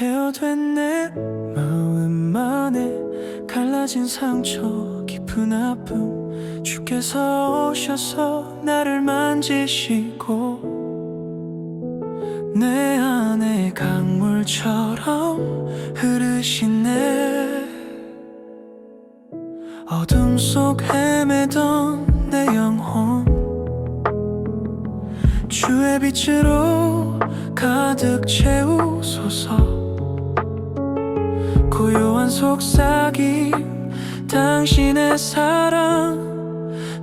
헤어된 내 마음만에 갈라진 상처 깊은 아픔. 주께서 오셔서 나를 만지시고 내 안에 강물처럼 흐르시네 어둠 속 헤매던 내 영혼. 주의 빛으로 가득 채우소서 속삭임 당신의 사랑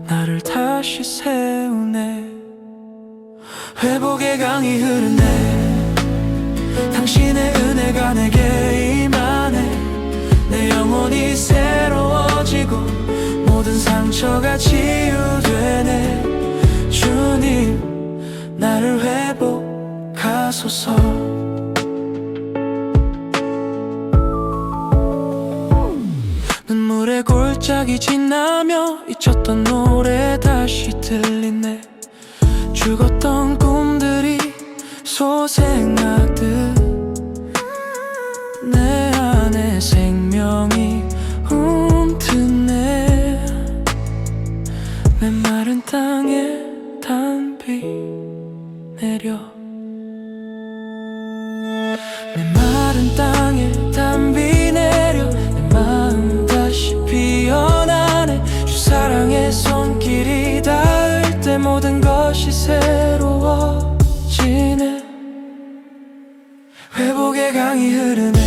나를 다시 세우네. 회복의 강이 흐르네. 당신의 은혜가 내게 임하네. 내 영혼이 새로워지고 모든 상처가 치유되네. 주님 나를 회복하소서 골짜기 지나며 잊혔던 노래 다시 들리네. 죽었던 꿈들이 소생하듯 내 안에 생명이 움트네. 메마른 땅에 단비 내려. 메마른 땅 회복의 강이 흐르네.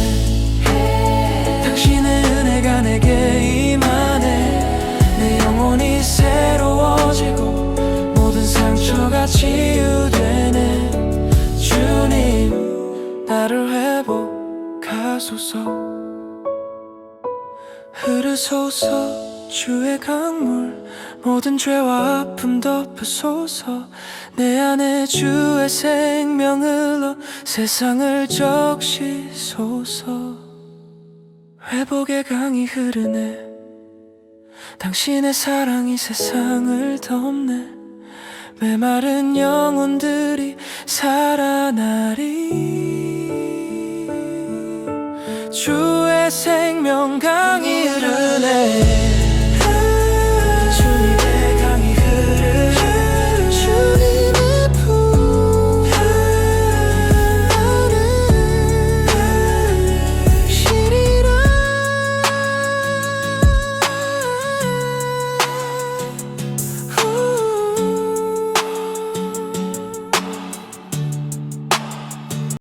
당신의 은혜가 내게 임하네. 내 영혼이 새로워지고 모든 상처가 치유되네. 주님 나를 회복하소서. 흐르소서 주의 강물 모든 죄와 아픔 덮으소서. 내 안에 주의 생명 흘러 세상을 적시소서. 회복의 강이 흐르네. 당신의 사랑이 세상을 덮네. 메마른 영혼들이 살아나리. 주의 생명 강이 흐르네